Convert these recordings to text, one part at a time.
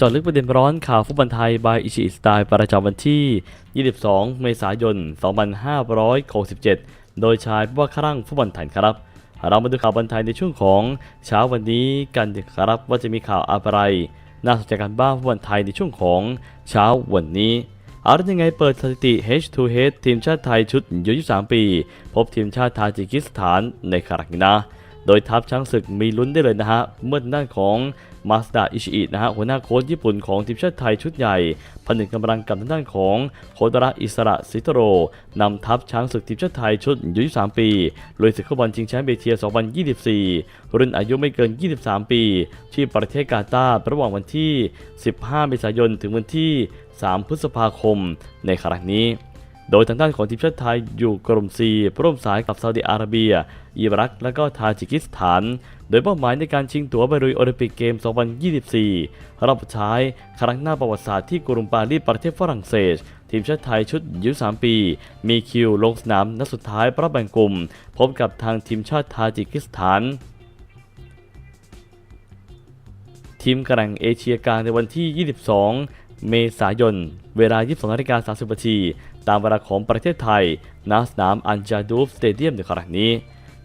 จาะลึกประเด็นร้อนข่าวฟุตบอลไทย บายอิชิสไตล์ประจำวันที่ 22 เมษายน 2567 โดยชายผู้ว่าครั่งฟุตบอลไทยครับ เรามาดูข่าวบอลไทยในช่วงของเช้าวันนี้กันครับว่าจะมีข่าวอะไร น่าสนใจกันบ้างฟุตบอลไทยในช่วงของเช้าวันนี้เอาละยังไงเปิดสถิติ H2H ทีมชาติไทยชุดอายุ23ปี พบทีมชาติทาจิกิสถานในครั้งนี้นะโดยทัพช้างศึกมีลุ้นได้เลยนะฮะ เมื่อด้านของ มาสดาอิชิอินะฮะหัวหน้าโค้ชญี่ปุ่นของทีมชาติไทยชุดใหญ่ผนึกกำลังกับทางด้านของโคตระอิสระสิทโรนำทัพช้างศึกทีมชาติไทยชุดอายุ23ปีลุยศึกฟุตบอลชิงแชมป์เอเชีย 2024 รุ่นอายุไม่เกิน 23 ปี ที่ประเทศกาตาร์ระหว่างวันที่ 15 เมษายน ถึงวันที่ 3 พฤษภาคม ในครั้งนี้ โดยทางด้านของทีมชาติไทยอยู่กลุ่ม C ร่วมสายกับซาอุดิอาระเบีย อิรัก และก็ทาจิกิสถาน โดยเป้าหมายในการชิงตั๋วไปลุยโอลิมปิกเกม 2024 รอบสุดท้ายครั้งหน้าประวัติศาสตร์ที่กรุงปารีสประเทศฝรั่งเศส ทีมชาติไทยชุดอายุ3ปี มีคิวลงสนามนัดสุดท้ายปรอบแบ่งกลุ่ม พบกับทางทีมชาติทาจิกิสถานทีมแกร่งเอเชียกลางในวันที่ 22 เมษายน เวลา 22นาฬิกา30นาที ตามเวลาของประเทศไทยณสนามอันจาดูฟสเตเดียมในครั้งนี้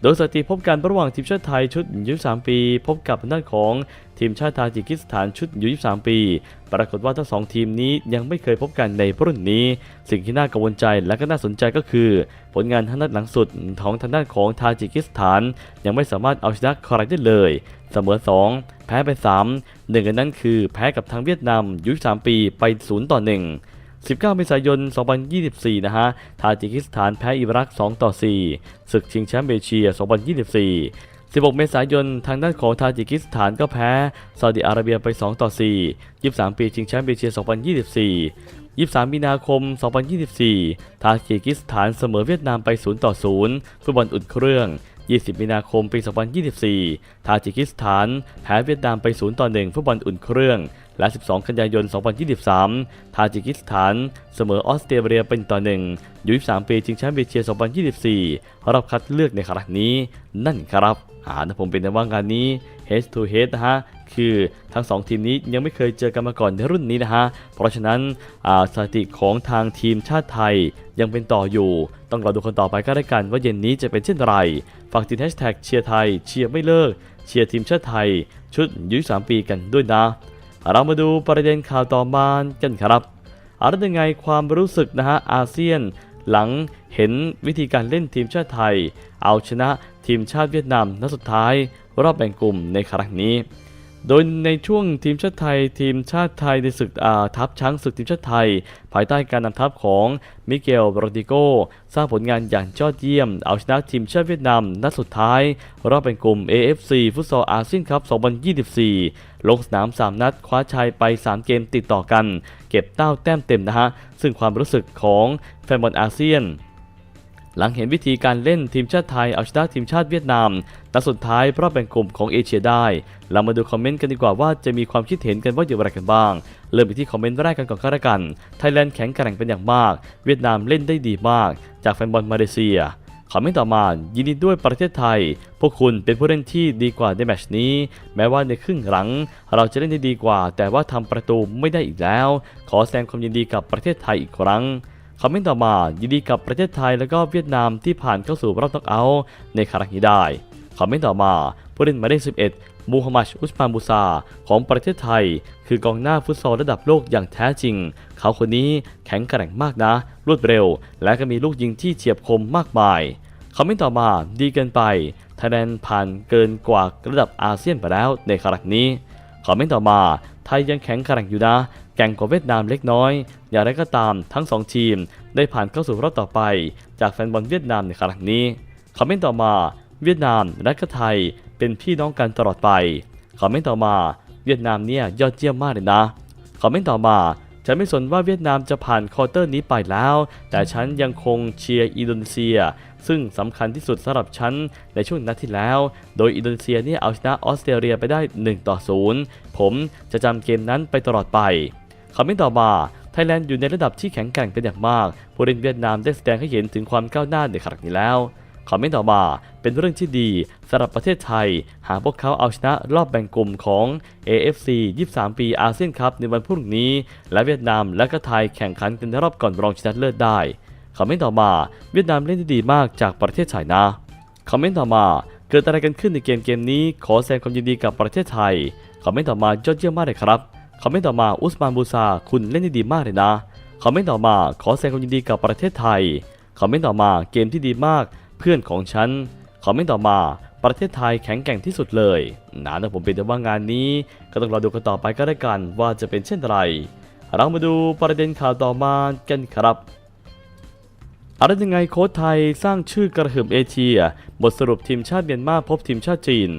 โดยสถิติพบกันระหว่างทีมชาติไทยชุดยุ23 ปี พบกับทางด้านของทีมชาติทาจิกิสถานชุดยุ23 ปี ปรากฏว่าทั้งสองทีมนี้ยังไม่เคยพบกันในรุ่นนี้ สิ่งที่น่ากังวลใจและก็น่าสนใจก็คือ ผลงานทางด้านหลังสุดของทางด้านของทาจิกิสถาน ยังไม่สามารถเอาชนะใครได้เลย เสมอ 2 แพ้ไป 3 หนึ่งในนั้นคือแพ้กับทางเวียดนามอายุ3ปีไป 0 ต่อ 1 19 เมษายน 2024 นะฮะ ทาจิกิสถานแพ้อิรัก 2 ต่อ 4 ศึกชิงแชมป์เอเชีย 2024 16 เมษายน ทางด้านของทาจิกิสถานก็แพ้ซาอุดิอาระเบียไป 2 ต่อ 4 23 ปีชิงแชมป์เอเชีย 2024 23 มีนาคม 2024 ทาจิกิสถานเสมอเวียดนามไป 0 ต่อ 0 ฟุตบอลอุ่นเครื่อง 20 มีนาคม ปี 2024 ทาจิกิสถานแพ้เวียดนามไป 0 ต่อ 1 ฟุตบอลอุ่นเครื่อง และ 12 กันยายน 2023 ทาจิกิสถาน เสมอออสเตรเลียเป็นต่อ1อยู่23 ปีชิงแชมป์เอเชีย 2024รอบคัดเลือกในครั้งนี้ นั่นครับอ่านะผมเป็นในว่างานนี้ head to head นะฮะ คือทั้ง 2 ทีมนี้ยังไม่เคยเจอกันมาก่อนในรุ่นนี้นะฮะ เพราะฉะนั้นอาสถิติของทางทีมชาติไทยยังเป็นต่ออยู่ ต้องรอดูคนต่อไปก็ได้กันว่าเย็นนี้จะเป็นเช่นไร ฝากติดแฮชแท็กเชียร์ไทย เชียร์ไม่เลิก เชียร์ทีมชาติไทย ชุดอายุ3ปีกันด้วยนะ เรามาดูประเด็นข่าวต่อมากันครับอาละยังไงความรู้สึกนะฮะอาเซียนหลังเห็นวิธีการเล่นทีมชาติไทย เอาชนะทีมชาติเวียดนามนัดสุดท้าย รอบแบ่งกลุ่มในครั้งนี้ โดยในช่วงทีมชาติไทย ทีมชาติไทยในศึกอาทัพช้างศึกทีมชาติไทย ภายใต้การนำทัพของมิเกลโรดิโกสร้างผลงานอย่างยอดเยี่ยม เอาชนะทีมชาติเวียดนามนัดสุดท้าย รอบแบ่งกลุ่ม AFC ฟุตซอลอาเซียนคัพ 2024 ลงสนาม 3 นัด คว้าชัยไป 3 เกมติดต่อกัน เก็บเต้าแต้มเต็มนะฮะ ซึ่งความรู้สึกของแฟนบอลอาเซียน หลังเห็นวิธีการเล่นทีมชาติไทยเอาชนะทีมชาติเวียดนามนัดสุดท้ายรอบแบ่งกลุ่มของเอเชียได้ เรามาดูคอมเมนต์กันดีกว่าว่าจะมีความคิดเห็นกันว่าอย่างไรกันบ้าง เริ่มไปที่คอมเมนต์แรกกันก่อนก็แล้วกัน ไทยแลนด์แข็งแกร่งเป็นอย่างมาก เวียดนามเล่นได้ดีมาก จากแฟนบอลมาเลเซีย คอมเมนต์ต่อมายินดีด้วยประเทศไทย พวกคุณเป็นผู้เล่นที่ดีกว่าในแมชนี้ แม้ว่าในครึ่งหลัง เราจะเล่นได้ดีกว่า แต่ว่าทำประตูไม่ได้อีกแล้ว ขอแสดงความยินดีกับประเทศไทยอีกครั้งคอมเมนต์ต่อมายินดีกับประเทศไทยและก็เวียดนามที่ผ่านเข้าสู่รอบน็อกเอาท์ในครั้งนี้ได้คอมเมนต์ต่อมาผู้เล่นหมายเลข11 มูฮัมหมัดอุสมานบูซา ของประเทศไทย คือกองหน้าฟุตซอลระดับโลกอย่างแท้จริง เขาคนนี้แข็งแกร่งมากนะ รวดเร็ว และก็มีลูกยิงที่เฉียบคมมากมาย คอมเมนต์ต่อมาดีเกินไปไทยแลนด์ผ่านเกินกว่าระดับอาเซียนไปแล้วในครั้งนี้คอมเมนต์ต่อมาไทยยังแข็งแกร่งอยู่นะแก่งกว่าเวียดนามเล็กน้อย อย่างไรก็ตามทั้งสองทีม ได้ผ่านเข้าสู่รอบต่อไป จากแฟนบอลเวียดนามในครั้งนี้คอมเมนต์ต่อมา เวียดนามและก็ไทยเป็นพี่น้องกันตลอดไปคอมเมนต์ต่อมาเวียดนามเนี่ยยอดเยี่ยมมากเลยนะคอมเมนต์ต่อมาฉันไม่สนว่าเวียดนามจะผ่านควอเตอร์นี้ไปแล้ว แต่ฉันยังคงเชียร์อินโดนีเซีย ซึ่งสำคัญที่สุดสำหรับฉันในช่วงนัดที่แล้ว โดยอินโดนีเซียเนี่ยเอาชนะออสเตรเลียไปได้ 1 ต่อ 0 ผมจะจำเกมนั้นไปตลอดไปคอมเมนต์ต่อมาไทยแลนด์อยู่ในระดับที่แข็งแกร่งเป็นอย่างมาก ผู้เล่นเวียดนามได้แสดงให้เห็นถึงความก้าวหน้าในครั้งนี้แล้วคอมเมนต์ต่อมาเป็นเรื่องที่ดีสำหรับประเทศไทย หากพวกเขาเอาชนะรอบแบ่งกลุ่มของ AFC 23 ปีอาเซียนคัพในวันพรุ่งนี้ และเวียดนามและก็ไทยแข่งขันกันในรอบก่อนรองชนะเลิศได้ คอมเมนต์ต่อมาเวียดนามเล่นได้ดีมากจากประเทศไทยนะคอมเมนต์ต่อมาเกิดอะไรกันขึ้นในเกมเกมนี้ขอแสดงความยินดีกับประเทศไทยคอมเมนต์ต่อมายอดเยี่ยมมากเลยครับคอมเมนต์ต่อมาอุสมานบูซาคุณเล่นได้ดีมากเลยนะคอมเมนต์ต่อมาขอแสดงความยินดีกับประเทศไทยคอมเมนต์ต่อมาเกมที่ดีมากเพื่อนของฉันคอมเมนต์ต่อมาประเทศไทยแข็งแกร่งที่สุดเลยนะแต่ผมเป็นแต่ว่างานนี้ ก็ต้องรอดูกันต่อไปก็ได้กันว่าจะเป็นเช่นไรเรามาดูประเด็นข่าวต่อมากันครับ อะไรยังไงโค้ชไทยสร้างชื่อกระหึ่มเอเชีย บทสรุปทีมชาติเมียนมาพบทีมชาติจีน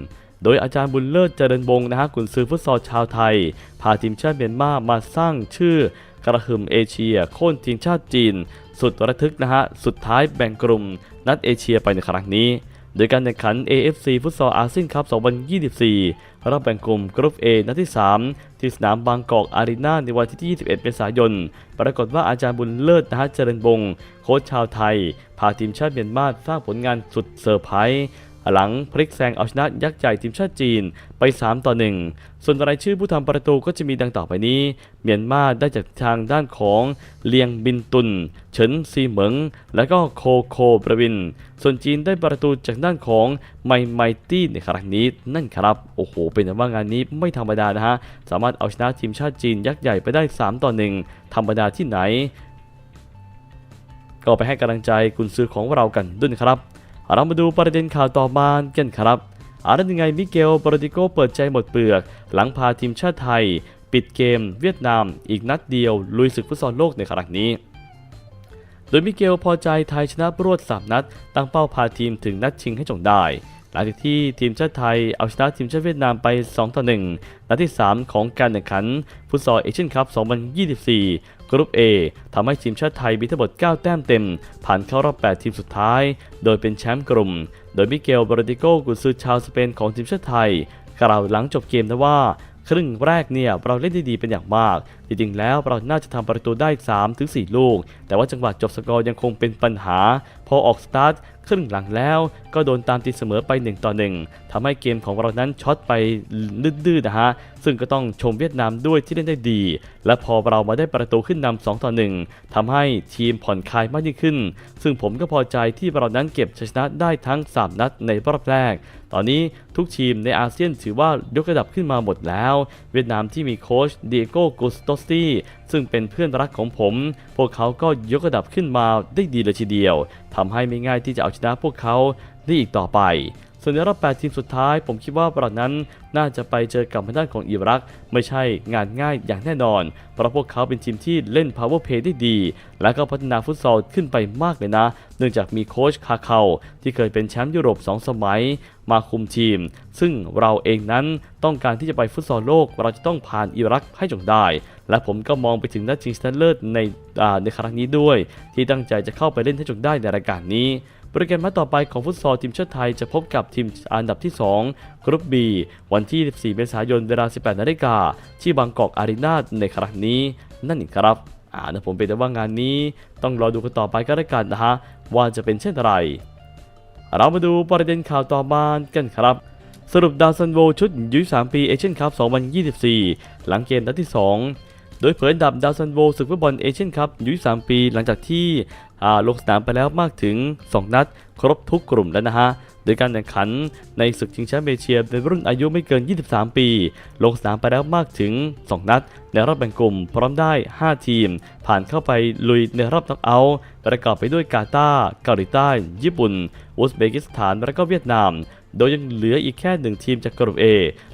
โดยอาจารย์บุญเลิศเจริญวงศ์นะฮะกุนซือฟุตซอลชาวไทย พาทีมชาติเมียนมามาสร้างชื่อกระหึ่มเอเชีย โค่นทีมชาติจีน สุดระทึกนะฮะสุดท้ายแบ่งกลุ่มนัดเอเชียไปในครั้งนี้ โดยการแข่งขัน AFC ฟุตซอลอาเซียนคัพ 2024 รอบแบ่งกลุ่มกรุ๊ป A นัดที่ 3 ที่สนามบางกอกอารีนาในวันที่ 21 เมษายน ปรากฏว่าอาจารย์บุญเลิศนะฮะเจริญบงโค้ชชาวไทย พาทีมชาติเมียนมาสร้างผลงานสุดเซอร์ไพรส์ หลังพลิกแซงเอาชนะยักษ์ใหญ่ทีมชาติจีนไป 3 ต่อ 1 ส่วนรายชื่อผู้ทำประตูก็จะมีดังต่อไปนี้ เมียนมาได้จากทางด้านของเลียงบินตุน เฉินซีเหมิง และก็โคโคประวิน ส่วนจีนได้ประตูจากด้านของไมไมตี้ในครั้งนี้นั่นครับโอ้โห เป็นแต่ว่างานนี้ไม่ธรรมดานะฮะสามารถเอาชนะทีมชาติจีนยักษ์ใหญ่ไปได้ 3 ต่อ 1 ธรรมดาที่ไหน ก็ไปให้กำลังใจกุนซือของเรากันด้วยครับ เรามาดูประเด็นข่าวต่อมากันครับอารันยังไงมิเกลบรติโกเปิดใจหมดเปลือก หลังพาทีมชาติไทย ปิดเกมเวียดนาม อีกนัดเดียว ลุยศึกฟุตซอลโลกในครั้งนี้ โดยมิเกลพอใจไทยชนะรวด3นัด ตั้งเป้าพาทีมถึงนัดชิงให้จงได้ หลังจากที่ทีมชาติไทยเอาชนะทีมชาติเวียดนามไป 2 ต่อ 1 นัดที่ 3 ของการแข่งขันฟุตซอลเอเชียนคัพ 2024 กรุ๊ป A ทำให้ทีมชาติไทยมีทั้งหมด 9 แต้มเต็ม ผ่านเข้ารอบ 8 ทีมสุดท้าย โดยเป็นแชมป์กลุ่ม โดยมิเกลบรติโกกุซือชาวสเปนของทีมชาติไทย กล่าวหลังจบเกมนะว่า ครึ่งแรกเนี่ยเราเล่นได้ดีเป็นอย่างมาก จริงๆแล้วเราน่าจะทำประตูได้ 3-4 ลูก แต่ว่าจังหวะจบสกอร์ยังคงเป็นปัญหา พอออกสตาร์ทครึ่งหลังแล้วก็โดนตามตีเสมอไป 1 ต่อ 1ทำให้เกมของเรานั้นช็อตไปดื้อๆนะฮะ ซึ่งก็ต้องชมเวียดนามด้วยที่เล่นได้ดี และพอเรามาได้ประตูขึ้นนำ2ต่อ 1ทำให้ทีมผ่อนคลายมากยิ่งขึ้น ซึ่งผมก็พอใจที่เรานั้นเก็บชัยชนะได้ทั้ง 3 นัดในรอบแรก ตอนนี้ทุกทีมในอาเซียนถือว่ายกระดับขึ้นมาหมดแล้ว เวียดนามที่มีโค้ชเดียโกกุสโตสตีซึ่งเป็นเพื่อนรักของผม พวกเขาก็ยกระดับขึ้นมาได้ดีเลยทีเดียวทำให้ไม่ง่ายที่จะเอาชนะพวกเขาได้อีกต่อไป ส่วนในรอบ 8 ทีมสุดท้าย ผมคิดว่าเรานั้นน่าจะไปเจอกับทางด้านของอิรัก ไม่ใช่งานง่ายอย่างแน่นอน เพราะพวกเขาเป็นทีมที่เล่น power play ได้ดี และก็พัฒนาฟุตซอลขึ้นไปมากเลยนะ เนื่องจากมีโค้ชคาเคาที่เคยเป็นแชมป์ยุโรป 2 สมัย มาคุมทีม ซึ่งเราเองนั้นต้องการที่จะไปฟุตซอลโลก เราจะต้องผ่านอิรักให้จงได้ และผมก็มองไปถึงนัดชิงชนะเลิศในในครั้งนี้ด้วย ที่ตั้งใจจะเข้าไปเล่นให้จงได้ในรายการนี้ โปรแกรมนัดต่อไปของฟุตซอลทีมชาติไทยจะพบกับทีมอันดับที่ 2 กรุ๊ป B วันที่ 14 เมษายนเวลา 18นาฬิกาที่บางกอกอารีนาในครั้งนี้ นั่นเองครับอ่านะผมเป็นแต่ว่างานนี้ต้องรอดูกันต่อไปก็แล้วกันนะฮะว่าจะเป็นเช่นไร เรามาดูประเด็นข่าวต่อมากันครับสรุปดาวซันโวชุดยุย3ปีเอเชียนคัพ 2024 หลังเกมนัดที่ 2 โดยเผยดับดาวซันโวศึกฟุตบอลเอเชียนคัพยุย3ปีหลังจากที่ ลงสนามไปแล้วมากถึง 2 นัด ครบทุกกลุ่มแล้วนะฮะโดยการแข่งขันในศึกชิงแชมป์เอเชียเป็นรุ่นอายุไม่เกิน 23 ปี ลงสนามไปแล้วมากถึง 2 นัด ในรอบแบ่งกลุ่มพร้อมได้ 5 ทีม ผ่านเข้าไปลุยในรอบน็อกเอาท์ประกอบไปด้วยกาตาร์เกาหลีใต้ ญี่ปุ่น อุซเบกิสถานและก็เวียดนาม โดยยังเหลืออีกแค่ 1 ทีมจากกลุ่ม A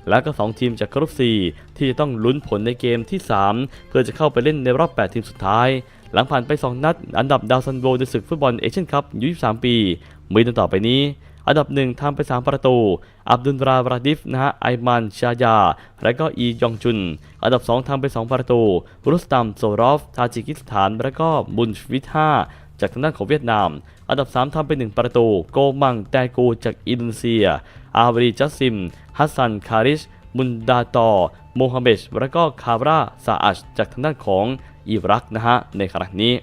และก็ 2 ทีมจากกลุ่ม C ที่จะต้องลุ้นผลในเกมที่ 3 เพื่อจะเข้าไปเล่นในรอบ 8 ทีมสุดท้าย หลังผ่านไป 2 นัด อันดับดาวซันโวในศึกฟุตบอลเอเชียนคัพยุ23 ปีมีดังต่อไปนี้ อันดับ 1ทำไป 3 ประตู อับดุลราวราดิฟนะฮะไอมันชายา และก็อียองจุน อันดับ 2ทำไป 2 ประตู รุสตัมโซรอฟ ทาจิกิสถาน และก็บุนชวิทฮาจากทางด้านของเวียดนาม อันดับ 3ทำไป 1 ประตู โกมังแตกูจากอินโดนีเซีย อาวรีจัสซิม ฮัสซัน คาริช มุนดาตอโมฮัมเหม็ดและก็คาบราซาอัชจากทางด้านของ อิรักนะฮะในครั้งนี้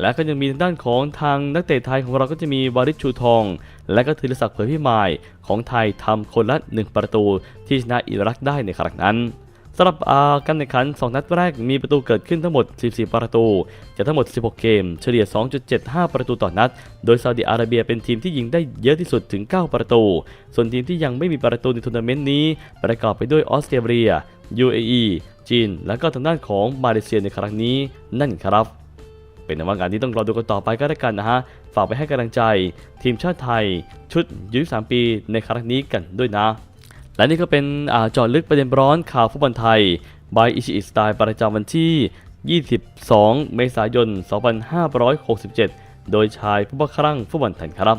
และก็ยังมีทางด้านของทางนักเตะไทยของเราก็จะมีวาริชชูทอง และก็ธีรศักดิ์เผยพิมายของไทยทำคนละ 1 ประตูที่ชนะอิรักได้ในครั้งนั้นสำหรับการแข่งขัน 2 นัดแรกมีประตูเกิดขึ้นทั้งหมด 14 ประตู จากทั้งหมด 16 เกม เฉลี่ย 2.75 ประตูต่อนัด โดยซาอุดิอาระเบียเป็นทีมที่ยิงได้เยอะที่สุดถึง 9 ประตู ส่วนทีมที่ยังไม่มีประตูในทัวร์นาเมนต์นี้ ประกอบไปด้วยออสเตรเลีย UAE จีน และก็ทางด้านของมาเลเซียในครั้งนี้นั่นครับ เป็นว่างานนี้ต้องรอดูกันต่อไปก็แล้วกันนะฮะ ฝากไปให้กำลังใจ ทีมชาติไทย ชุดยุ3ปีในครั้งนี้กันด้วยนะ และนี่ก็เป็นอจอดลึกประเด็นร้อนข่าวฟุตบอลไทย by อิชิอิสไตล์ประจำวันที่ 22 เมษายน 2567 โดยชายผู้บังคลั่งฟุตบอลไทยครับ